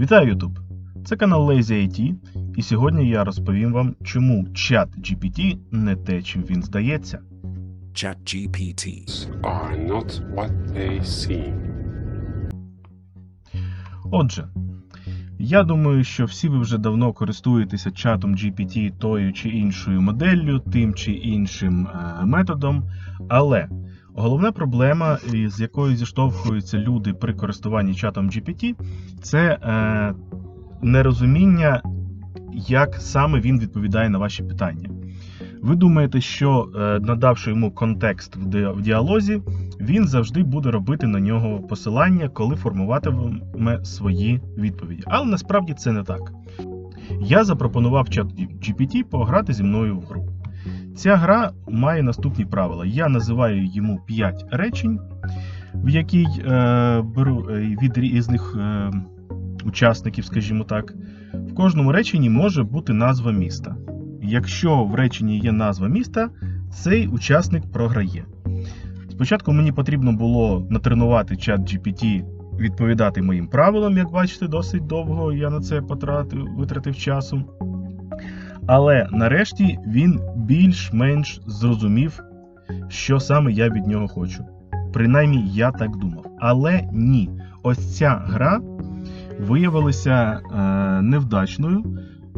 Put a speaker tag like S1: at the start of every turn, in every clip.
S1: Вітаю YouTube! Це канал Lazy IT, і сьогодні я розповім вам, чому чат GPT не те, чим він здається.
S2: ChatGPT.
S3: are not what they seem.
S1: Отже, я думаю, що всі ви вже давно користуєтеся чатом GPT тою чи іншою моделлю, тим чи іншим е, методом. Але головна проблема, з якою зіштовхуються люди при користуванні чатом GPT, це е, нерозуміння, як саме він відповідає на ваші питання. Ви думаєте, що е, надавши йому контекст в діалозі, він завжди буде робити на нього посилання, коли формуватиме свої відповіді. Але насправді це не так. Я запропонував чат GPT пограти зі мною в гру. Ця гра має наступні правила. Я називаю йому 5 речень, в якій е, беру е, від різних е, учасників, скажімо так. В кожному реченні може бути назва міста. Якщо в реченні є назва міста, цей учасник програє. Спочатку мені потрібно було натренувати чат GPT відповідати моїм правилам, як бачите, досить довго я на це потратив, витратив часу. Але нарешті він більш-менш зрозумів, що саме я від нього хочу. Принаймні, я так думав. Але ні, ось ця гра виявилася е, невдачною.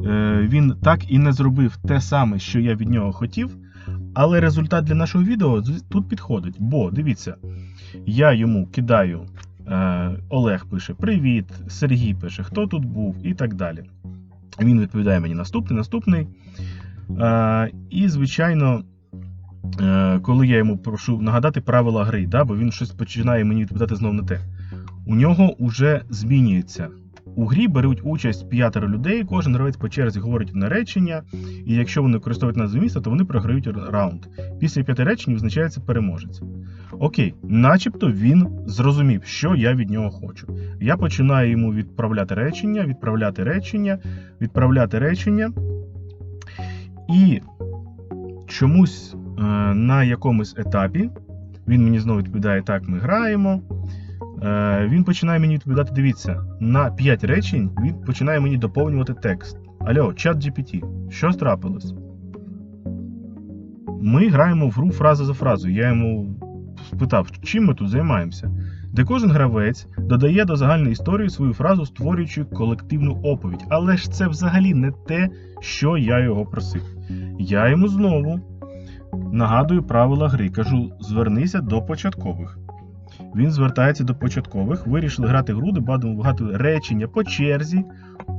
S1: Е, він так і не зробив те саме, що я від нього хотів. Але результат для нашого відео тут підходить. Бо дивіться, я йому кидаю. Е, Олег пише: Привіт, Сергій пише, хто тут був, і так далі. Він відповідає мені наступний, наступний. Е, і, звичайно, е, коли я йому прошу нагадати правила гри, да, бо він щось починає мені відповідати знову на те. У нього вже змінюється. У грі беруть участь п'ятеро людей, кожен гравець по черзі говорить одне речення, і якщо вони використовують назву міста, то вони програють раунд. Після п'яти речень визначається переможець. Окей, начебто він зрозумів, що я від нього хочу. Я починаю йому відправляти речення, відправляти речення, відправляти речення. І чомусь е, на якомусь етапі він мені знову відповідає: так, ми граємо. Е, він починає мені відповідати: дивіться, на 5 речень він починає мені доповнювати текст. Алло, чат GPT, що трапилось? Ми граємо в гру фраза за фразою. Я йому спитав, чим ми тут займаємося, де кожен гравець додає до загальної історії свою фразу, створюючи колективну оповідь. Але ж це взагалі не те, що я його просив. Я йому знову нагадую правила гри, кажу: звернися до початкових. Він звертається до початкових. Вирішили грати в гру, де багато речення по черзі.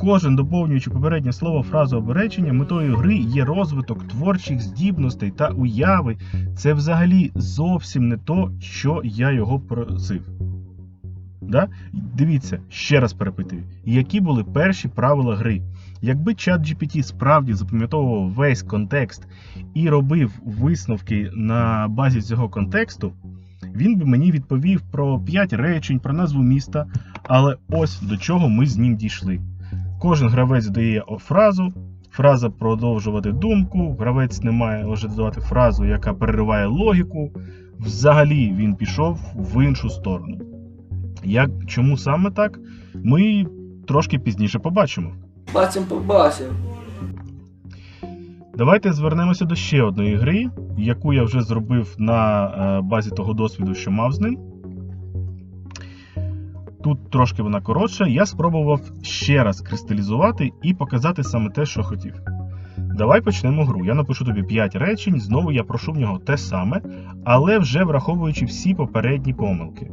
S1: Кожен доповнюючи попереднє слово, фразу або речення, метою гри є розвиток творчих здібностей та уяви. Це взагалі зовсім не то, що я його просив. Да? Дивіться, ще раз перепитую, які були перші правила гри. Якби чат GPT справді запам'ятовував весь контекст і робив висновки на базі цього контексту, він би мені відповів про 5 речень, про назву міста. Але ось до чого ми з ним дійшли. Кожен гравець дає фразу, фраза продовжувати думку, гравець не має вже додавати фразу, яка перериває логіку. Взагалі він пішов в іншу сторону. Як, чому саме так? Ми трошки пізніше побачимо.
S4: Бачим побачив.
S1: Давайте звернемося до ще одної гри, яку я вже зробив на е, базі того досвіду, що мав з ним. Тут трошки вона коротша. Я спробував ще раз кристалізувати і показати саме те, що хотів. Давай почнемо гру. Я напишу тобі 5 речень, знову я прошу в нього те саме, але вже враховуючи всі попередні помилки.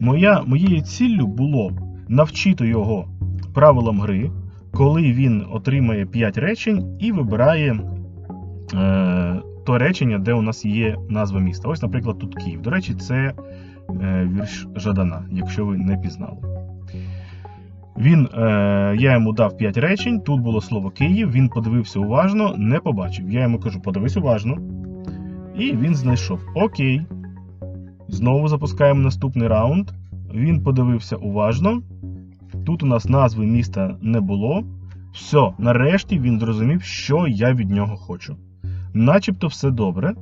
S1: Моя, моєю ціллю було навчити його правилам гри, коли він отримає 5 речень і вибирає е, то речення, де у нас є назва міста. Ось, наприклад, тут Київ. До речі, це е, вірш Жадана, якщо ви не пізнали. Він, е, я йому дав 5 речень, тут було слово Київ, він подивився уважно, не побачив. Я йому кажу, подивись уважно. І він знайшов. Окей. Знову запускаємо наступний раунд. Він подивився уважно. Тут у нас назви міста не було. Все, нарешті він зрозумів, що я від нього хочу. Начебто все добре.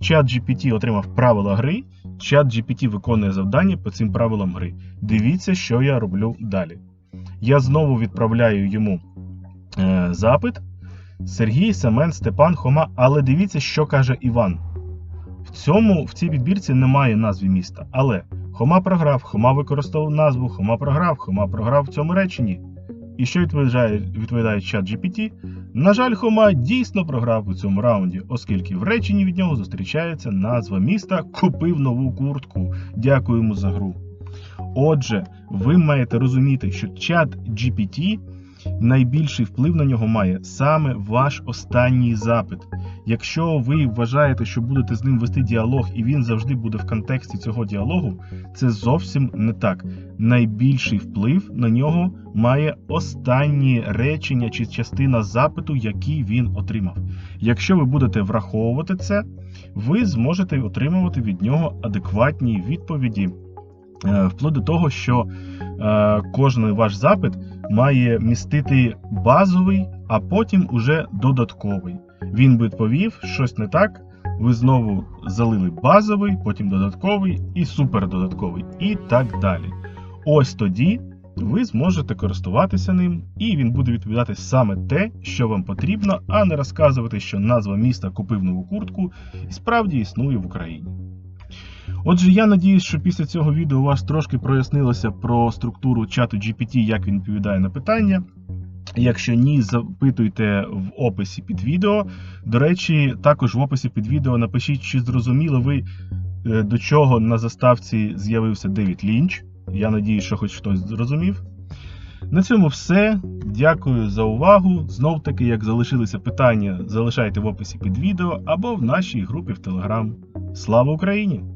S1: Чат GPT отримав правила гри, чат GPT виконує завдання по цим правилам гри. Дивіться, що я роблю далі. Я знову відправляю йому е, запит. Сергій, Семен, Степан, Хома. Але дивіться, що каже Іван. В цьому в цій підбірці немає назви міста. Але Хома програв, Хома використовував назву, Хома програв, Хома програв в цьому реченні. І що відповідає, відповідає чат GPT? На жаль, Хома дійсно програв у цьому раунді, оскільки в реченні від нього зустрічається назва міста Купив нову куртку. Дякуємо за гру. Отже, ви маєте розуміти, що чат GPT найбільший вплив на нього має саме ваш останній запит. Якщо ви вважаєте, що будете з ним вести діалог, і він завжди буде в контексті цього діалогу, це зовсім не так. Найбільший вплив на нього має останні речення чи частина запиту, який він отримав. Якщо ви будете враховувати це, ви зможете отримувати від нього адекватні відповіді. Е, Вплоть до того, що е, кожен ваш запит має містити базовий, а потім уже додатковий. Він відповів щось не так. Ви знову залили базовий, потім додатковий і супердодатковий, і так далі. Ось тоді ви зможете користуватися ним, і він буде відповідати саме те, що вам потрібно, а не розказувати, що назва міста купив нову куртку і справді існує в Україні. Отже, я надіюсь, що після цього відео у вас трошки прояснилося про структуру чату GPT, як він відповідає на питання. Якщо ні, запитуйте в описі під відео. До речі, також в описі під відео напишіть, чи зрозуміли ви, е, до чого на заставці з'явився Девід Лінч. Я надіюсь, що хоч хтось зрозумів. На цьому все. Дякую за увагу. Знов таки, як залишилися питання, залишайте в описі під відео або в нашій групі в Телеграм. Слава Україні!